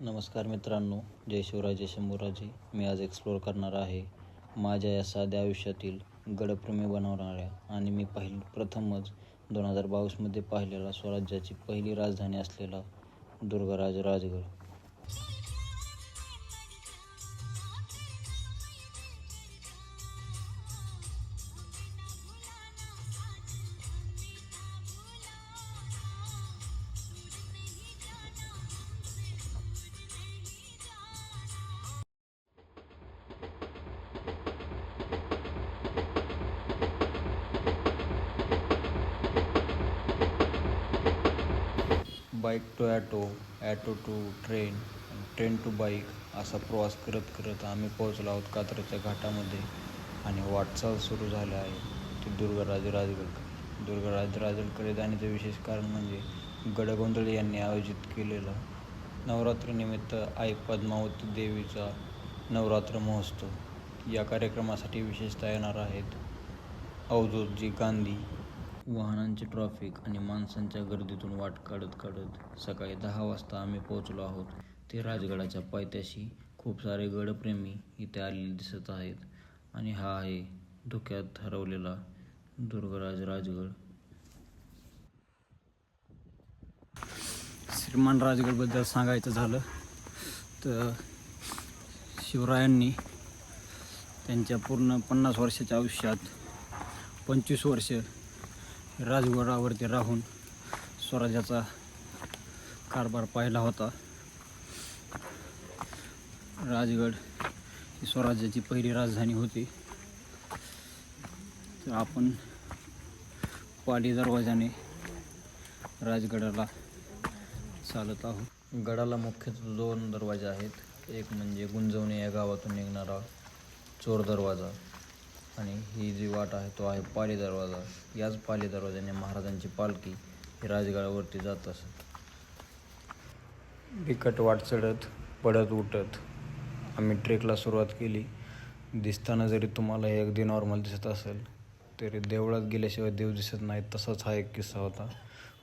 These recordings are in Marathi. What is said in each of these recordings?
नमस्कार मित्रांनो जय शिवराजे शंभूराजे. मी आज एक्सप्लोअर करणार आहे माझ्या या साध्या आयुष्यातील गडप्रेमी बनवणाऱ्या आणि मी पाहिल प्रथमच दोन हजार बावीसमध्ये पाहिलेला स्वराज्याची पहिली राजधानी असलेला Durgraj Rajgad. Bike to auto auto to train train to bike असा प्रवास करत करत आम्ही पोहोचलो आहोत कात्रच्या घाटामध्ये. आणि वाटचाल सुरू झाली आहे ती दुर्गराज राजगड दुर्गराज राजगडकडे जाण्याचं विशेष कारण म्हणजे गडगोंधळे यांनी आयोजित केलेला नवरात्रीनिमित्त आई पद्मावती देवीचा नवरात्र महोत्सव या कार्यक्रमासाठी विशेषतः येणार आहेत अवधूतजी गांधी वाहनांचे ट्रॉफिक आणि माणसांच्या गर्दीतून वाट काढत काढत सकाळी दहा वाजता आम्ही पोहोचलो आहोत. ते राजगडाच्या पायथ्याशी खूप सारे गडप्रेमी इथे आलेले दिसत आहेत आणि हा आहे धुक्यात हरवलेला दुर्गराज राजगड. श्रीमान राजगडबद्दल सांगायचं झालं तर शिवरायांनी त्यांच्या पूर्ण पन्नास वर्षाच्या आयुष्यात पंचवीस वर्ष राजगडावरती राहून स्वराज्याचा कारभार पाहिला होता. राजगड ही स्वराज्याची पहिली राजधानी होती. तर आपण पाली दरवाजाने राजगडाला चालत आहोत. गडाला मुख्यतः दोन दरवाजे आहेत. एक म्हणजे गुंजवणे या गावातून निघणारा चोर दरवाजा. आणि ही जी वाट आहे तो आहे पाली दरवाजा. याच पाली दरवाजाने महाराजांची पालखी ही राजगडावरती जात असत. बिकट वाट चढत पडत उठत आम्ही ट्रेकला सुरुवात केली. दिसताना जरी तुम्हाला हे अगदी नॉर्मल दिसत असेल तरी देवळात गेल्याशिवाय देव दिसत नाही तसाच हा एक किस्सा होता.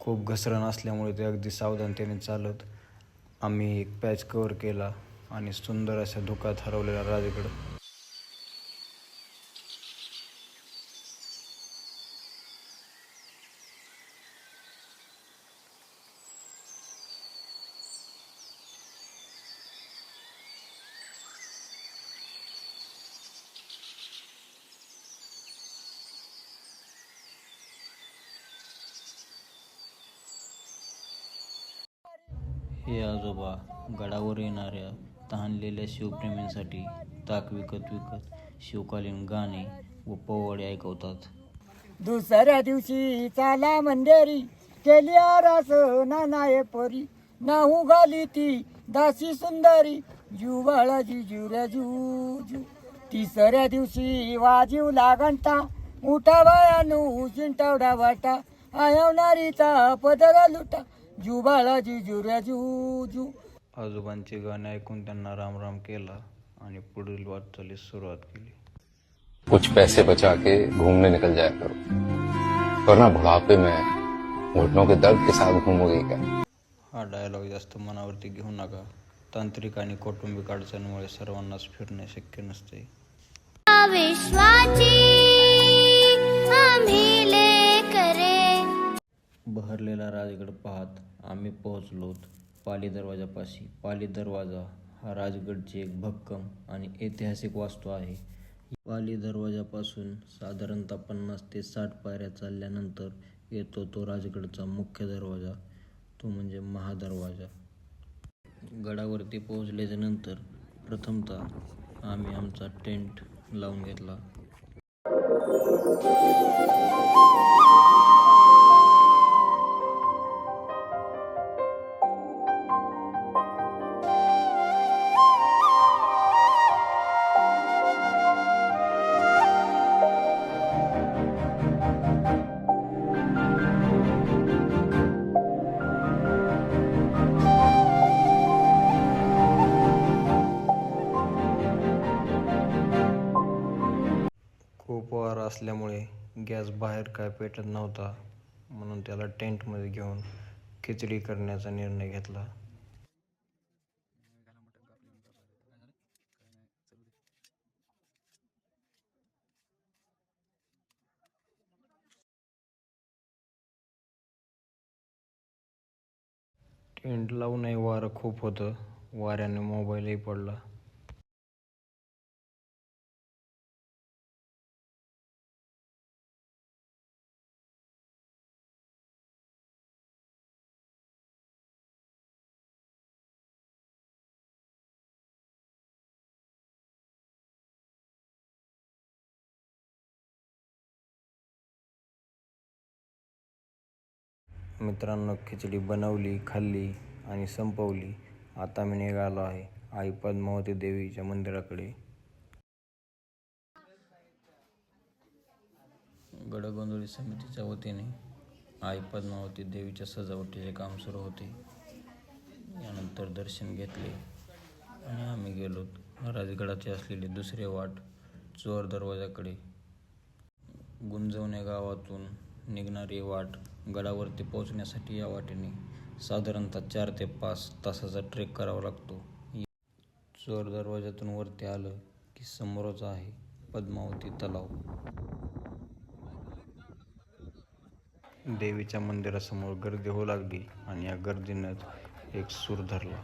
खूप घसरण असल्यामुळे ते अगदी सावधानतेने चालत आम्ही एक पॅच कवर केला आणि सुंदर अशा धुकात हरवलेला राजगड हे आजोबा गडावर येणाऱ्या तहानलेल्या शिवप्रेमींसाठी ताक विकत विकत शिवकालीन गाणे व पोवाडे ऐकवतात. दुसऱ्या दिवशी चाला मंडेरी केली आरास नानाये परी. नाहू घाली ती दासी सुंदरी जू बाळाजी जुऱ्या तिसऱ्या दिवशी वाजीव लागंता उठा बायानू चिंटावडा वाटा. आयवणारीचा पदरा लुटा. जू बाळाजी जुऱ्या जू जू. आजोबांचे गाणे ऐकून त्यांना राम राम केला आणि पुढील वाटचालीस सुरुवात केली. कुछ पैसे बचा के घूमने निकल जाया करो। वरना बुढ़ापे में घुटनों के दर्द के साथ घूमोगे क्या? हा डायलॉग जास्त मनावरती घेऊ नका. तांत्रिक आणि कौटुंबिक अडचणीमुळे सर्वांनाच फिरणे शक्य नसते. विश्वाची आम्ही बहरलेला राजगड पाहत आम्ही पोहोचलोत पाली दरवाजापाशी. पाली दरवाजा हा राजगडची एक भक्कम आणि ऐतिहासिक वास्तू आहे. पाली दरवाजापासून साधारणतः पन्नास ते साठ पायऱ्या चालल्यानंतर येतो तो राजगडचा मुख्य दरवाजा. तो म्हणजे महादरवाजा. गडावरती पोहोचल्याच्या नंतर प्रथमतः आम्ही आमचा टेंट लावून घेतला. फवारा असल्यामुळे गॅस बाहेर काय पेटत नव्हता म्हणून त्याला टेंटमध्ये घेऊन खिचडी करण्याचा निर्णय घेतला. टेंट लावूनही वारं खूप होतं. वाऱ्याने मोबाईलही पडला. मित्रांनो खिचडी बनवली खाल्ली आणि संपवली. आता मी निघालो आहे आई पद्मावती देवीच्या मंदिराकडे. गडगोंधळी समितीच्या वतीने आई पद्मावती देवीच्या सजावटीचे काम सुरू होते. यानंतर दर्शन घेतले आणि आम्ही गेलो राजगडाचे असलेले दुसरे वाट चोर दरवाजाकडे. गुंजवणे गावातून निघणारी वाट गडावरती पोहोचण्यासाठी या वाटेने साधारणतः चार ते पाच तासाचा ट्रेक करावा लागतो. चोर दरवाजातून वरती आलं की समोरच आहे पद्मावती तलाव. देवीच्या मंदिरासमोर गर्दी होऊ लागली आणि या गर्दीनंच एक सूर धरला.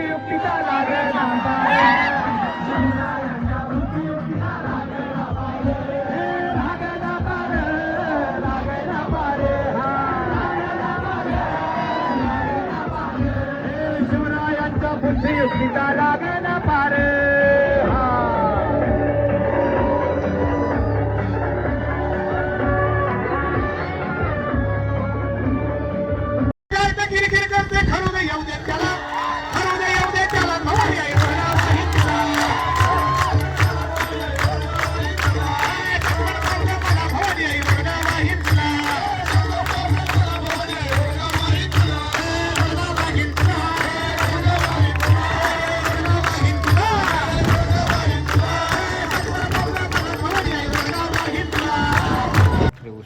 युक्तीचा लागला.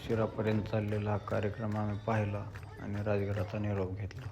उशिरापर्यंत चाललेला हा कार्यक्रम आम्ही पाहिला आणि राजगडाचा निरोप घेतला.